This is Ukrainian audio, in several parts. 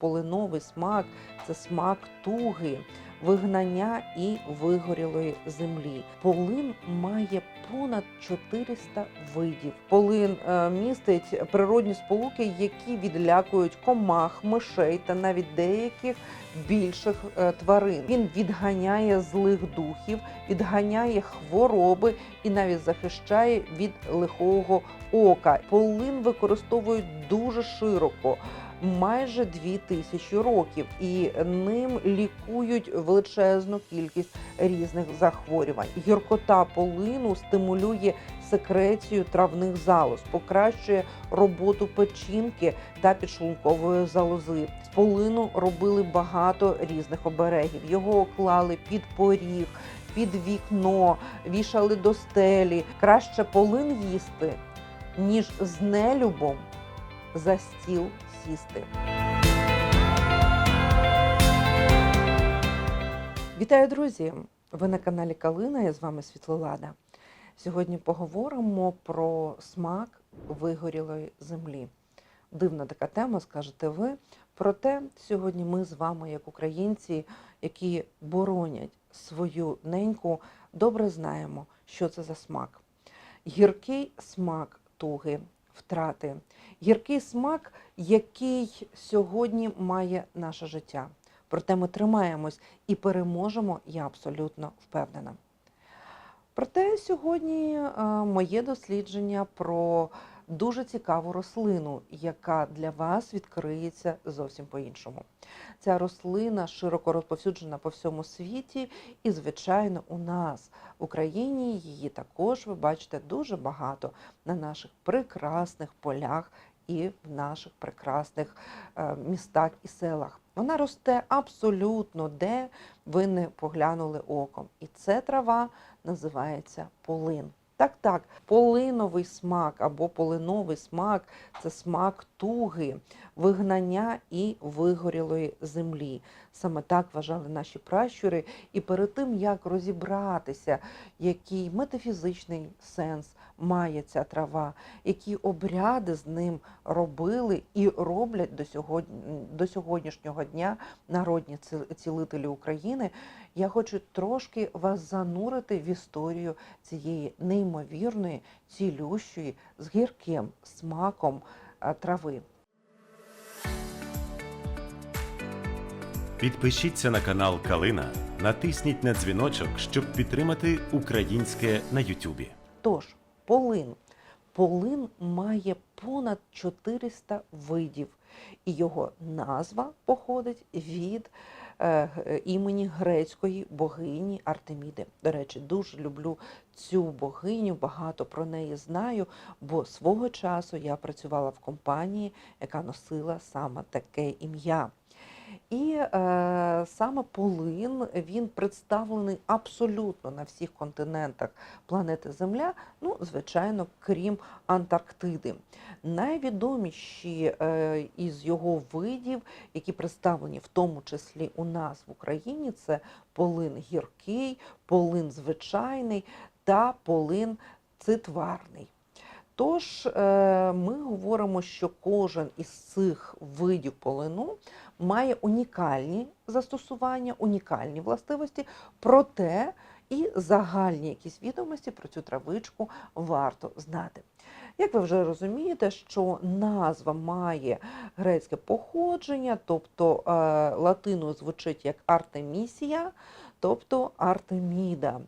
Полиновий смак це смак туги, вигнання і вигорілої землі. Полин має понад 400 видів. Полин е, містить природні сполуки, які відлякують комах, мишей та навіть деяких більших е, тварин. Він відганяє злих духів, відганяє хвороби і навіть захищає від лихого ока. Полин використовують дуже широко. Майже дві тисячі років, і ним лікують величезну кількість різних захворювань. Гіркота полину стимулює секрецію травних залоз, покращує роботу печінки та підшлункової залози. З полину робили багато різних оберегів. Його клали під поріг, під вікно, вішали до стелі. Краще полин їсти, ніж з нелюбом за стіл сісти. Вітаю, друзі! Ви на каналі Калина. Я з вами Світлолада. Сьогодні поговоримо про смак вигорілої землі. Дивна така тема, скажете ви. Проте сьогодні ми з вами, як українці, які боронять свою неньку, добре знаємо, що це за смак. Гіркий смак туги, втрати, гіркий смак, який сьогодні має наше життя. Проте ми тримаємось і переможемо, я абсолютно впевнена. Проте сьогодні е, моє дослідження про дуже цікаву рослину, яка для вас відкриється зовсім по-іншому. Ця рослина широко розповсюджена по всьому світі, і, звичайно, у нас в Україні її також ви бачите дуже багато на наших прекрасних полях і в наших прекрасних е, містах і селах. Вона росте абсолютно де ви не поглянули оком. І ця трава називається полин. Так, так, полиновий смак або полиновий смак це смак туги, вигнання і вигорілої землі. Саме так вважали наші пращури. І перед тим як розібратися, який метафізичний сенс має ця трава, які обряди з ним робили і роблять до сьогодні до сьогоднішнього дня народні цілителі України. Я хочу трошки вас занурити в історію цієї неймовірної, цілющої, з гірким смаком е, трави. Підпишіться на канал Калина, натисніть на дзвіночок, щоб підтримати українське на Ютубі. Тож, полин. Полин має понад 400 видів, і його назва походить від імені грецької богині Артеміди. До речі, дуже люблю цю богиню, багато про неї знаю, бо свого часу я працювала в компанії, яка носила саме таке ім'я. І е, саме полин він представлений абсолютно на всіх континентах планети Земля, ну, звичайно, крім Антарктиди. Найвідоміші е, із його видів, які представлені в тому числі у нас в Україні, це полин гіркий, полин звичайний та полин цитварний. Тож е, ми говоримо, що кожен із цих видів полину має унікальні застосування, унікальні властивості, проте і загальні якісь відомості про цю травичку варто знати. Як ви вже розумієте, що назва має грецьке походження, тобто е, латиною звучить як Артемісія, тобто Артеміда.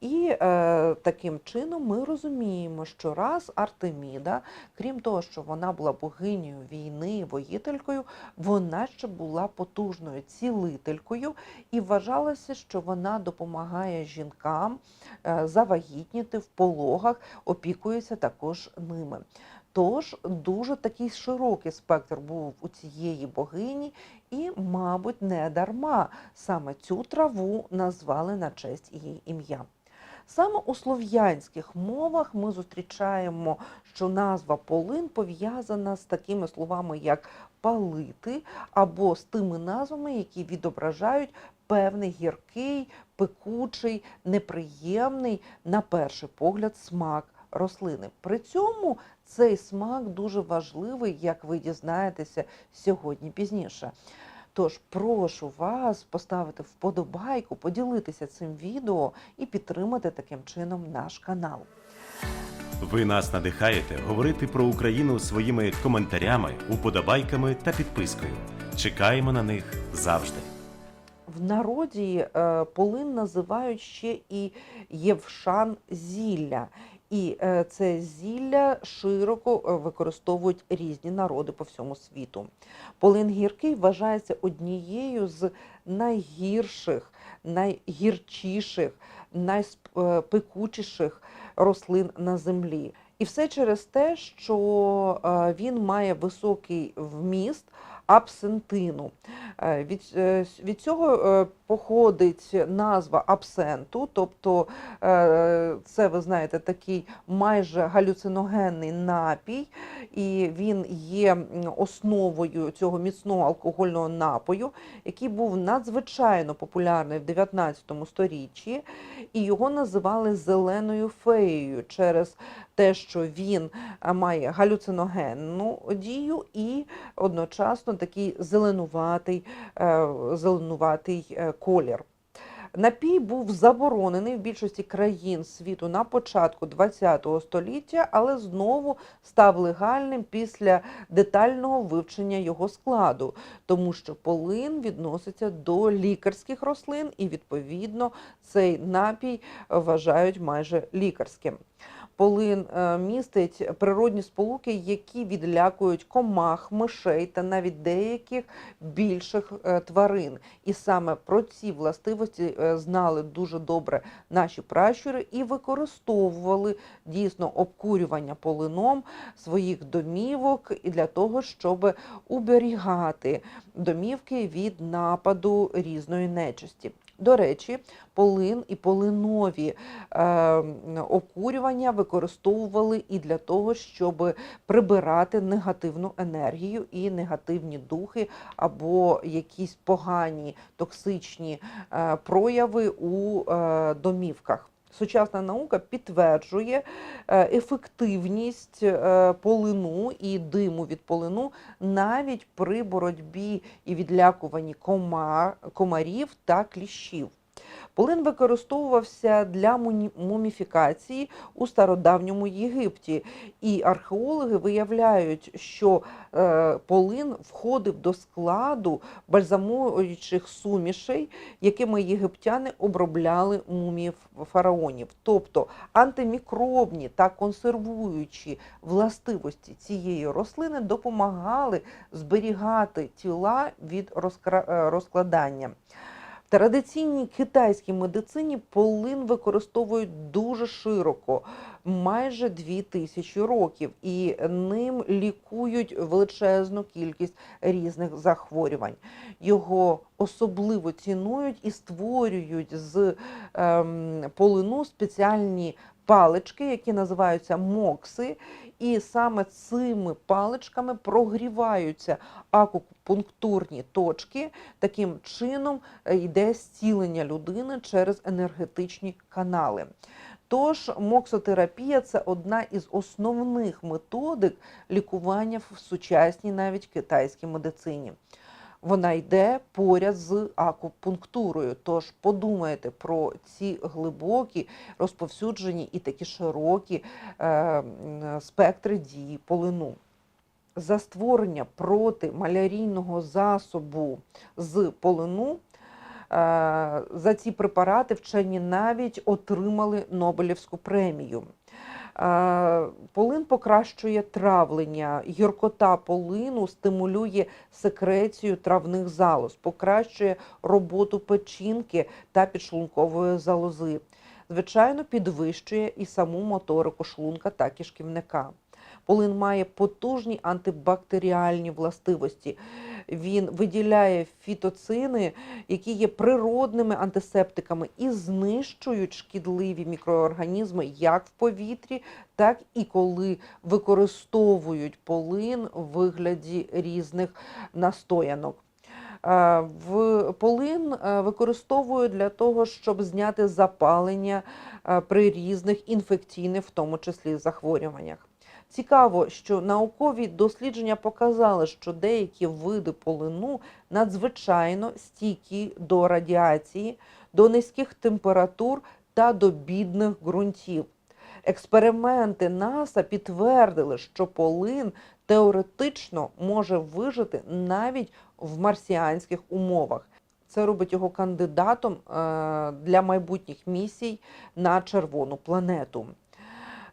І е, таким чином ми розуміємо, що раз Артеміда, крім того, що вона була богинею війни, воїтелькою, вона ще була потужною цілителькою і вважалося, що вона допомагає жінкам е, завагітніти в пологах, опікується також ними. Тож дуже такий широкий спектр був у цієї богині, і, мабуть, не дарма саме цю траву назвали на честь її ім'я. Саме у слов'янських мовах ми зустрічаємо, що назва полин пов'язана з такими словами, як палити, або з тими назвами, які відображають певний гіркий, пекучий, неприємний, на перший погляд, смак рослини. При цьому Цей смак дуже важливий, як ви дізнаєтеся сьогодні пізніше. Тож прошу вас поставити вподобайку, поділитися цим відео і підтримати таким чином наш канал. Ви нас надихаєте говорити про Україну своїми коментарями, уподобайками та підпискою. Чекаємо на них завжди. В народі е, полин називають ще і євшан зілля. І е, це зілля широко е, використовують різні народи по всьому світу. Полин гіркий вважається однією з найгірших, найгірчіших, найпекучіших рослин на землі. І все через те, що е, він має високий вміст абсентину. Е, Від, е, від цього е, походить назва абсенту, тобто це, ви знаєте, такий майже галюциногенний напій, і він є основою цього міцного алкогольного напою, який був надзвичайно популярний в 19 сторіччі, і його називали зеленою феєю через те, що він має галюциногенну дію і одночасно такий зеленуватий, е, зеленуватий е, колір. Напій був заборонений в більшості країн світу на початку ХХ століття, але знову став легальним після детального вивчення його складу, тому що полин відноситься до лікарських рослин, і відповідно цей напій вважають майже лікарським. Полин е, містить природні сполуки, які відлякують комах, мишей та навіть деяких більших е, тварин. І саме про ці властивості е, знали дуже добре наші пращури і використовували дійсно обкурювання полином своїх домівок і для того, щоб уберігати домівки від нападу різної нечисті. До речі, полин і полинові е, окурювання використовували і для того, щоб прибирати негативну енергію і негативні духи або якісь погані токсичні е, прояви у е, домівках. Сучасна наука підтверджує е, ефективність е, полину і диму від полину навіть при боротьбі і відлякуванні комар, комарів та кліщів. Полин використовувався для муміфікації у стародавньому Єгипті, і археологи виявляють, що е, полин входив до складу бальзамуючих сумішей, якими єгиптяни обробляли мумії фараонів. Тобто антимікробні та консервуючі властивості цієї рослини допомагали зберігати тіла від е, розкладання. В традиційній китайській медицині полин використовують дуже широко, майже дві тисячі років, і ним лікують величезну кількість різних захворювань. Його особливо цінують і створюють з ем, полину спеціальні палички, які називаються мокси. І саме цими паличками прогріваються акупунктурні точки. Таким чином е, йде зцілення людини через енергетичні канали. Тож моксотерапія це одна із основних методик лікування в сучасній навіть китайській медицині. Вона йде поряд з акупунктурою. Тож подумайте про ці глибокі, розповсюджені і такі широкі е, спектри дії полину. За створення протималярійного засобу з полину е, за ці препарати вчені навіть отримали Нобелівську премію. Е, Полин покращує травлення, гіркота полину стимулює секрецію травних залоз, покращує роботу печінки та підшлункової залози. Звичайно, підвищує і саму моторику шлунка та кишківника. Полин має потужні антибактеріальні властивості. Він виділяє фітоцини, які є природними антисептиками і знищують шкідливі мікроорганізми як в повітрі, так і коли використовують полин в вигляді різних настоянок. В полин е, використовують для того, щоб зняти запалення е, при різних інфекційних, в тому числі захворюваннях. Цікаво, що наукові дослідження показали, що деякі види полину надзвичайно стійкі до радіації, до низьких температур та до бідних ґрунтів. Експерименти НАСА підтвердили, що полин теоретично може вижити навіть в марсіанських умовах. Це робить його кандидатом е, для майбутніх місій на червону планету.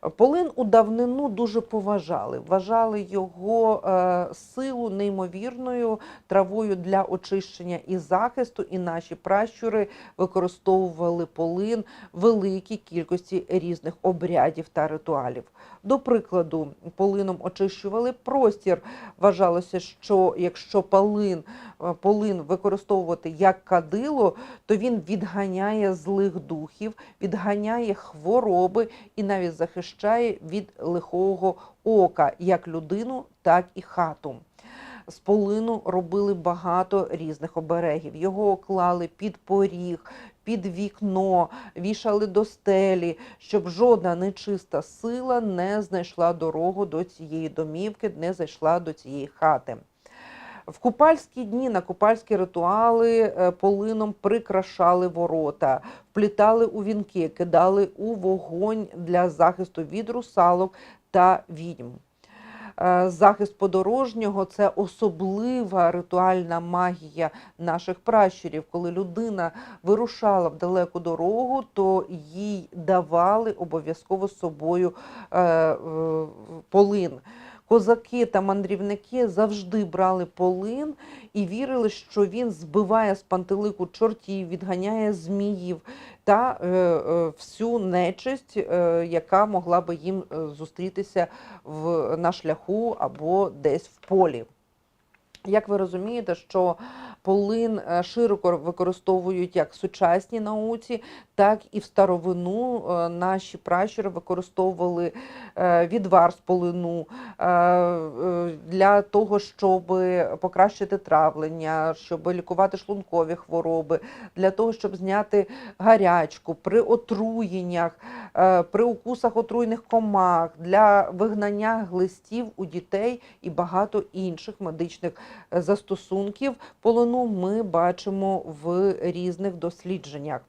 Полин у давнину дуже поважали, вважали його е, силу неймовірною травою для очищення і захисту, і наші пращури використовували полин в великій кількості різних обрядів та ритуалів. До прикладу, полином очищували простір. Вважалося, що якщо полин, е, полин використовувати як кадило, то він відганяє злих духів, відганяє хвороби і навіть захищає від лихого ока як людину, так і хату. З полину робили багато різних оберегів. Його клали під поріг, під вікно, вішали до стелі, щоб жодна нечиста сила не знайшла дорогу до цієї домівки, не зайшла до цієї хати. В купальські дні на купальські ритуали е, полином прикрашали ворота, вплітали у вінки, кидали у вогонь для захисту від русалок та відьм. Е, Захист подорожнього це особлива ритуальна магія наших пращурів. Коли людина вирушала в далеку дорогу, то їй давали обов'язково з собою е, полин. Козаки та мандрівники завжди брали полин і вірили, що він збиває з пантелику чортів, відганяє зміїв та е, е, всю нечисть, е, яка могла би їм е, зустрітися в, на шляху або десь в полі. Як ви розумієте, що полин е, широко використовують як в сучасній науці, так і в старовину. Е, наші пращури використовували е, відвар з полину для того, щоб покращити травлення, щоб лікувати шлункові хвороби, для того, щоб зняти гарячку при отруєннях, при укусах отруйних комах, для вигнання глистів у дітей і багато інших медичних застосунків полину ми бачимо в різних дослідженнях.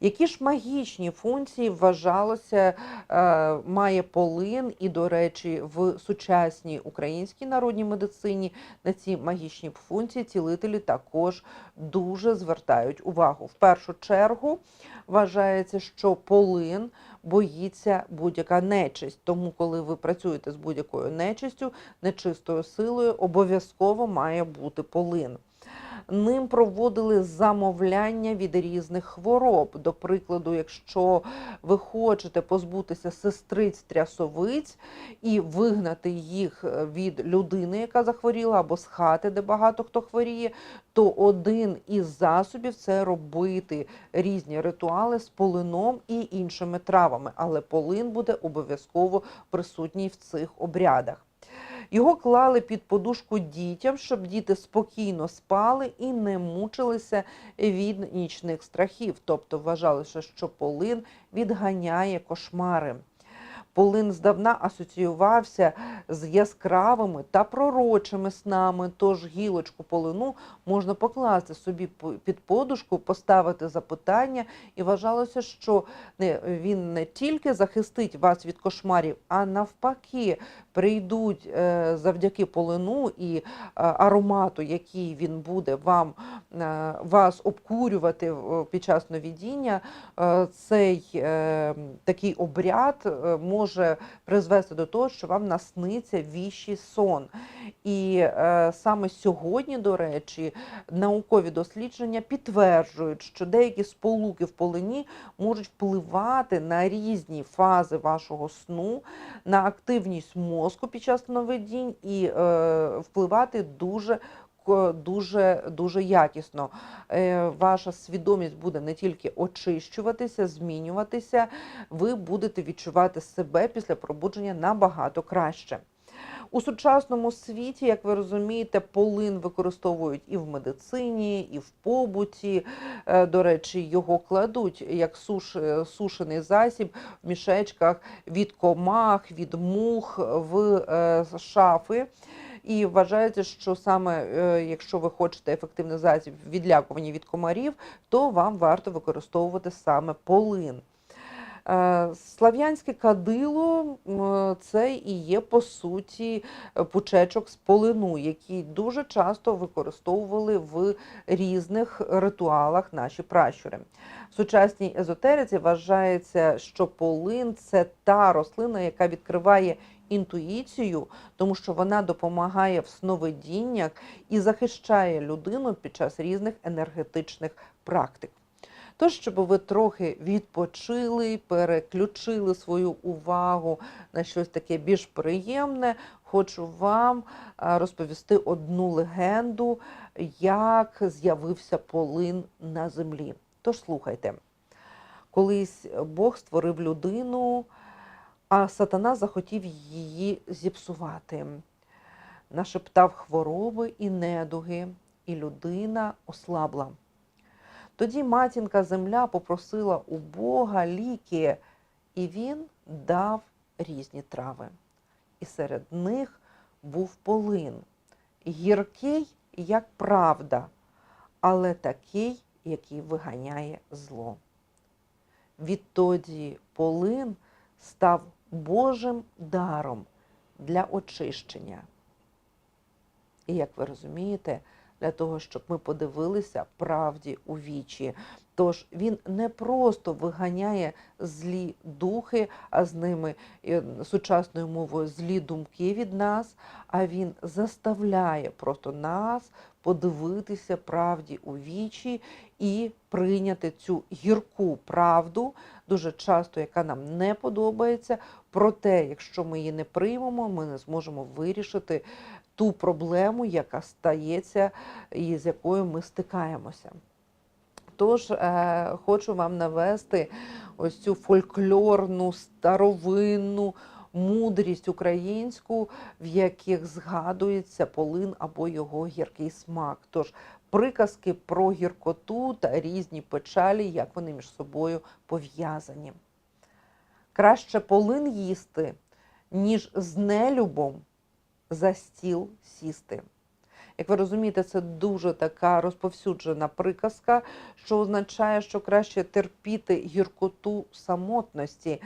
Які ж магічні функції вважалося е, має полин, і, до речі, в сучасній українській народній медицині на ці магічні функції цілителі також дуже звертають увагу. В першу чергу вважається, що полин боїться будь-яка нечисть. Тому, коли ви працюєте з будь-якою нечистю, нечистою силою, обов'язково має бути полин. Ним проводили замовляння від різних хвороб. До прикладу, якщо ви хочете позбутися сестриць трясовиць і вигнати їх е, від людини, яка захворіла, або з хати, де багато хто хворіє, то один із засобів це робити різні ритуали з полином і іншими травами. Але полин буде обов'язково присутній в цих обрядах. Його клали під подушку дітям, щоб діти спокійно спали і не мучилися від нічних страхів. Тобто вважалося, що полин відганяє кошмари. Полин здавна асоціювався з яскравими та пророчими снами, тож гілочку полину можна покласти собі під подушку, поставити запитання, і вважалося, що він не тільки захистить вас від кошмарів, а навпаки прийдуть е, завдяки полину і е, аромату, який він буде вам е, вас обкурювати під час новідіння, цей такий обряд е, може призвести до того, що вам насниться віщий сон. І е, саме сьогодні, до речі, наукові дослідження підтверджують, що деякі сполуки в полині можуть впливати на різні фази вашого сну, на активність мозку під час сновидінь і е, впливати дуже Дуже дуже якісно Е, ваша свідомість буде не тільки очищуватися, змінюватися, ви будете відчувати себе після пробудження набагато краще. У сучасному світі, як ви розумієте, полин використовують і в медицині, і в побуті. Е, До речі, його кладуть як суш, е, сушений засіб в мішечках від комах, від мух в шафи. І вважається, що саме е, якщо ви хочете ефективний засіб відлякування від комарів, то вам варто використовувати саме полин. Е, Слав'янське кадило це і є по суті пучечок з полину, який дуже часто використовували в різних ритуалах наші пращури. В сучасній езотериці вважається, що полин це та рослина, яка відкриває інтуїцію, тому що вона допомагає в сновидіннях і захищає людину під час різних енергетичних практик. Тож, щоб ви трохи відпочили, переключили свою увагу на щось таке більш приємне, хочу вам розповісти одну легенду, як з'явився полин на землі. Тож слухайте, колись Бог створив людину, а сатана захотів її зіпсувати. Нашептав хвороби і недуги, і людина ослабла. Тоді матінка земля попросила у Бога ліки, і він дав різні трави. І серед них був полин, гіркий, як правда, але такий, який виганяє зло. Відтоді полин став Божим даром для очищення. І як ви розумієте, для того, щоб ми подивилися правді у вічі. Тож він не просто виганяє злі духи, а з ними е, сучасною мовою злі думки від нас, а він заставляє просто нас подивитися правді у вічі і прийняти цю гірку правду, дуже часто, яка нам не подобається. Проте, якщо ми її не приймемо, ми не зможемо вирішити ту проблему, яка стається і з якою ми стикаємося. Тож е, хочу вам навести ось цю фольклорну, старовинну мудрість українську, в яких згадується полин або його гіркий смак. Тож приказки про гіркоту та різні печалі, як вони між собою пов'язані. Краще полин їсти, ніж з нелюбом за стіл сісти. Як ви розумієте, це дуже така розповсюджена приказка, що означає, що краще терпіти гіркоту самотності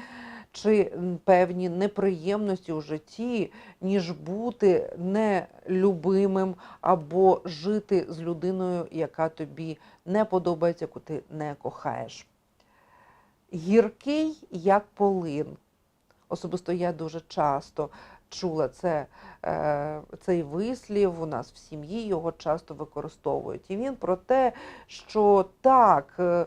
чи певні неприємності у житті, ніж бути нелюбимим або жити з людиною, яка тобі не подобається, яку ти не кохаєш. Гіркий як полин. Особисто я дуже часто чула це, е, цей вислів у нас в сім'ї, його часто використовують. І він про те, що так, е,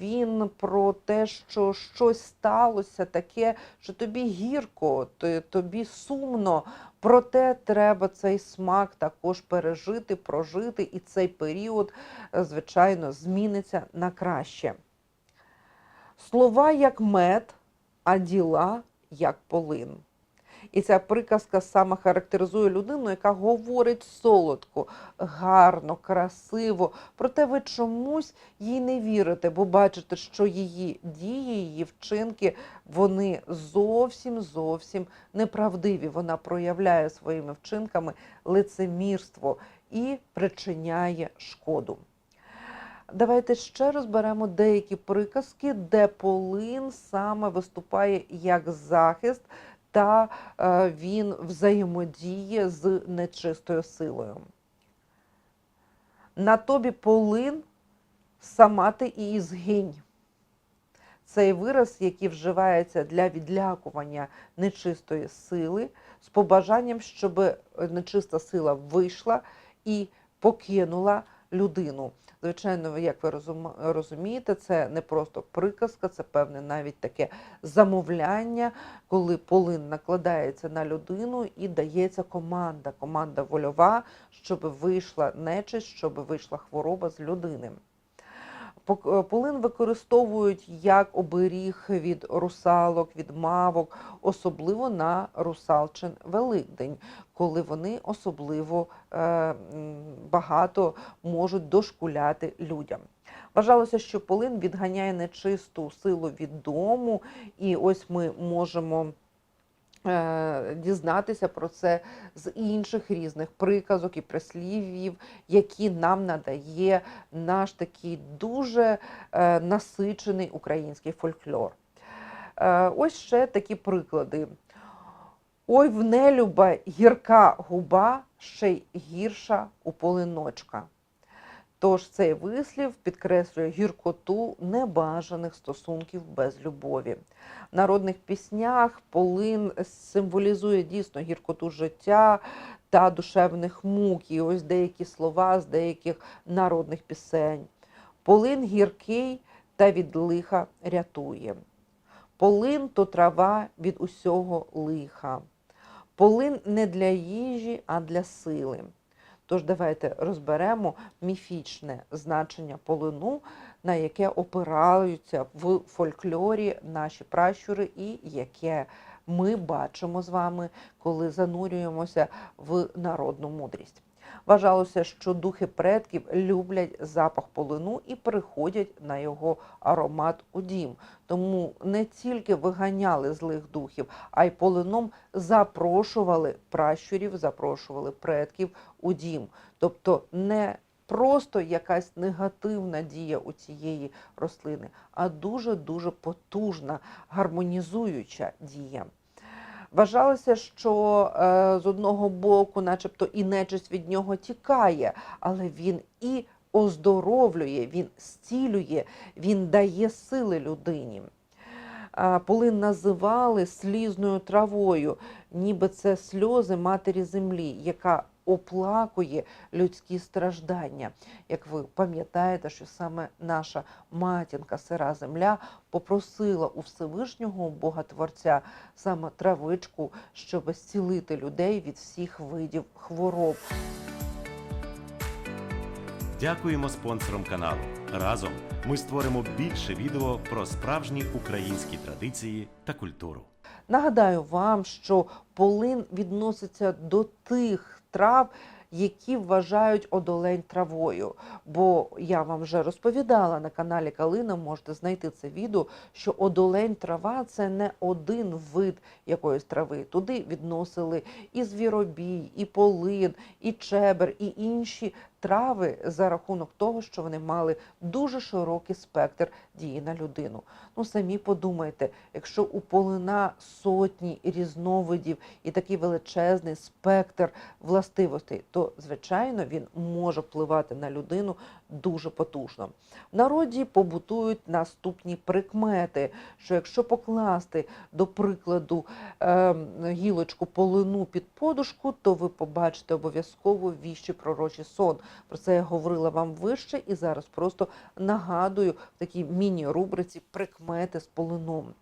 він про те, що щось сталося таке, що тобі гірко, тобі сумно, проте треба цей смак також пережити, прожити, і цей період, е, звичайно, зміниться на краще. Слова як мед, а діла як полин. І ця приказка саме характеризує людину, яка говорить солодко, гарно, красиво. Проте ви чомусь їй не вірите, бо бачите, що її дії, її вчинки вони зовсім зовсім неправдиві. Вона проявляє своїми вчинками лицемірство і причиняє шкоду. Давайте ще розберемо деякі приказки, де полин саме виступає як захист, та е, він взаємодіє з нечистою силою. На тобі полин, сама ти і згинь. Цей вираз, який вживається для відлякування нечистої сили, з побажанням, щоб нечиста сила вийшла і покинула людину. Звичайно, як ви розум- розумієте, це не просто приказка, це певне навіть таке замовляння, коли полин накладається на людину і дається команда, команда вольова, щоб вийшла нечисть, щоб вийшла хвороба з людини. Е, Полин використовують як оберіг від русалок, від мавок, особливо на русалчин Великдень, коли вони особливо е, багато можуть дошкуляти людям. Вважалося, що полин відганяє нечисту силу від дому, і ось ми можемо дізнатися про це з інших різних приказок і прислів'їв, які нам надає наш такий дуже е, насичений український фольклор. Е, ось ще такі приклади. Ой, в нелюба гірка губа, ще й гірша у полиночка. Тож цей вислів підкреслює гіркоту небажаних стосунків без любові. В народних піснях полин символізує дійсно гіркоту життя та душевних мук. І ось деякі слова з деяких народних пісень. Полин гіркий та від лиха рятує. Полин то трава від усього лиха. Полин не для їжі, а для сили. Тож давайте розберемо міфічне значення полину, на яке опираються в фольклорі наші пращури, і яке ми бачимо з вами, коли занурюємося в народну мудрість. Вважалося, що духи предків люблять запах полину і приходять на його аромат у дім. Тому не тільки виганяли злих духів, а й полином запрошували пращурів, запрошували предків у дім. Тобто не просто якась негативна дія у цієї рослини, а дуже-дуже потужна, гармонізуюча дія. Вважалося, що е, з одного боку, начебто, і нечисть від нього тікає, але він і оздоровлює, він зцілює, він дає сили людині. Полин називали слізною травою, ніби це сльози матері землі, яка оплакує людські страждання. Як ви пам'ятаєте, що саме наша матінка, сира земля, попросила у Всевишнього Бога Творця саме травичку, щоб зцілити людей від всіх видів хвороб. Дякуємо спонсорам каналу. Разом ми створимо більше відео про справжні українські традиції та культуру. Нагадаю вам, що полин відноситься до тих трав, які вважають одолень травою. Бо я вам вже розповідала на каналі Калина, можете знайти це відео, що одолень трава це не один вид якоїсь трави. Туди відносили і звіробій, і полин, і чебер, і інші трави за рахунок того, що вони мали дуже широкий спектр дії на людину. Ну самі подумайте, якщо у полина сотні різновидів і такий величезний спектр властивостей, то звичайно він може впливати на людину дуже потужно. В народі побутують наступні прикмети, що якщо покласти, до прикладу, е, гілочку полину під подушку, то ви побачите обов'язково віщий пророчий сон. Про це я говорила вам вище і зараз просто нагадую в такій міні-рубриці прикмети з полином.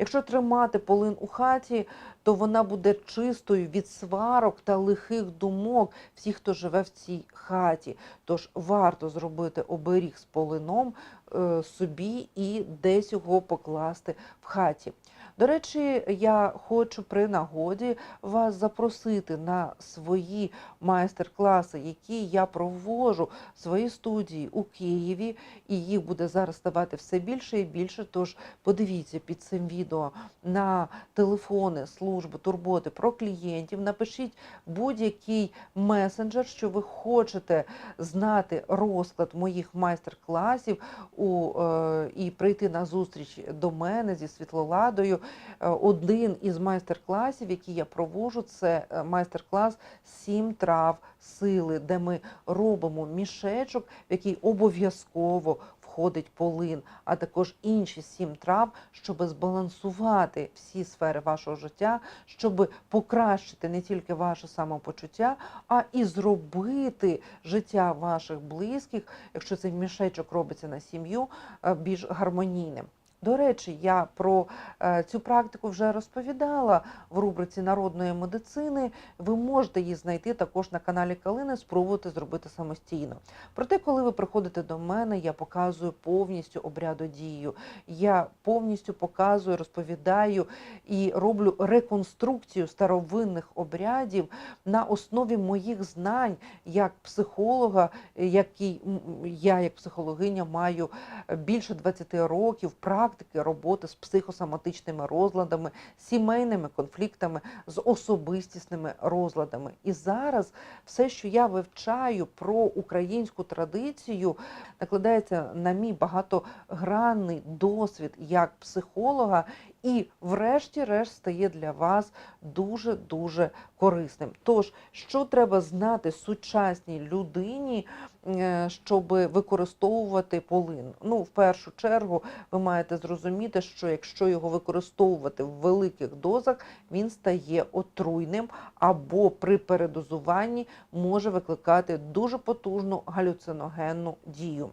Якщо тримати полин у хаті, то вона буде чистою від сварок та лихих думок всіх, хто живе в цій хаті. Тож варто зробити оберіг з полином е, собі і десь його покласти в хаті. До речі, я хочу при нагоді вас запросити на свої майстер-класи, які я проводжу в своїй студії у Києві, і їх буде зараз ставати все більше і більше. Тож подивіться під цим відео на телефони служби турботи про клієнтів. Напишіть будь-який месенджер, що ви хочете знати розклад моїх майстер-класів у, е, і прийти на зустріч до мене зі Світлоладою. Е, Один із майстер-класів, який я проводжу, це е, майстер-клас «Сім трав сили, де ми робимо мішечок, в який обов'язково входить полин, а також інші сім трав, щоб збалансувати всі сфери вашого життя, щоб покращити не тільки ваше самопочуття, а і зробити життя ваших близьких, якщо цей мішечок робиться на сім'ю, е, більш гармонійним. До речі, я про е, цю практику вже розповідала в рубриці народної медицини. Ви можете її знайти також на каналі Калини, спробувати зробити самостійно. Проте, коли ви приходите до мене, я показую повністю обрядодію. Я повністю показую, розповідаю і роблю реконструкцію старовинних обрядів на основі моїх знань як психолога, який я як психологиня маю більше 20 років практики роботи з психосоматичними розладами, сімейними конфліктами, з особистісними розладами. І зараз все, що я вивчаю про українську традицію, накладається на мій багатогранний досвід як психолога, і, врешті-решт, стає для вас дуже дуже корисним. Тож, що треба знати сучасній людині, е, щоб використовувати полин? Ну, в першу чергу, ви маєте зрозуміти, що якщо його використовувати в великих дозах, він стає отруйним або при передозуванні може викликати дуже потужну галюциногенну дію.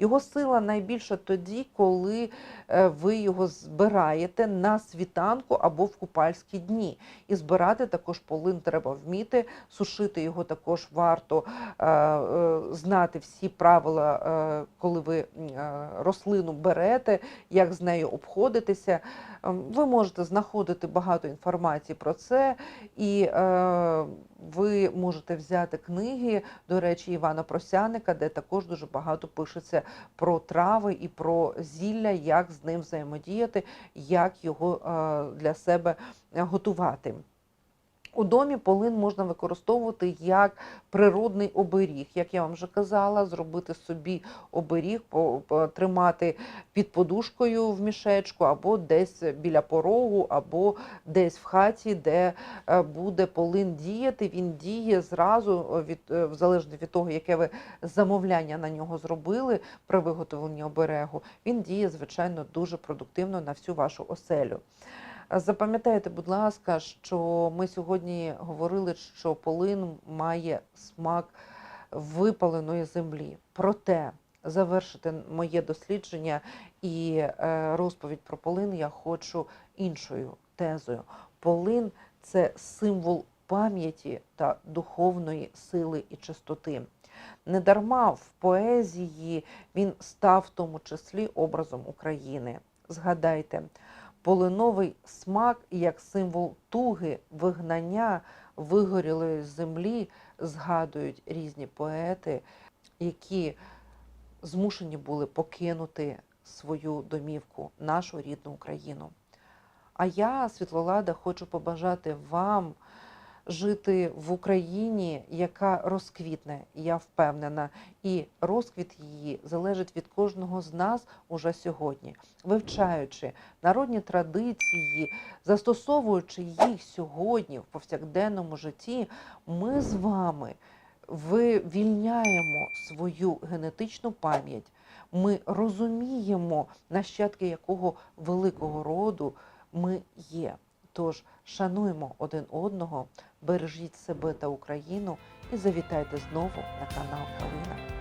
Його сила найбільша тоді, коли е, ви його збираєте на світанку або в купальські дні. І збирати також полин треба вміти, сушити його також варто е, е, знати всі правила, коли ви рослину берете, як з нею обходитися. Ем, Ви можете знаходити багато інформації про це, і ви можете взяти книги, до речі, Івана Просяника, де також дуже багато пишеться про трави і про зілля, як з ним взаємодіяти, як його е, для себе готувати. У домі полин можна використовувати як природний оберіг. Як я вам вже казала, зробити собі оберіг, тримати під подушкою в мішечку, або десь біля порогу, або десь в хаті, де е, буде полин діяти. Він діє зразу, е, від, е, в залежності від того, яке ви замовляння на нього зробили при виготовленні оберегу. Він діє, звичайно, дуже продуктивно на всю вашу оселю. Запам'ятайте, будь ласка, що ми сьогодні говорили, що полин має смак випаленої землі. Проте завершити моє дослідження і е, розповідь про полин я хочу іншою тезою. Полин це символ пам'яті та духовної сили і чистоти. Недарма в поезії він став в тому числі образом України. Згадайте, полиновий смак як символ туги, вигнання вигорілої землі згадують різні поети, які змушені були покинути свою домівку, нашу рідну Україну. А я, Світлолада, хочу побажати вам жити в Україні, яка розквітне, я впевнена, і розквіт її залежить від кожного з нас уже сьогодні, вивчаючи народні традиції, застосовуючи їх сьогодні в повсякденному житті, ми з вами вивільняємо свою генетичну пам'ять. Ми розуміємо, нащадки якого великого роду ми є. Тож шануємо один одного, бережіть себе та Україну і завітайте знову на канал Калина.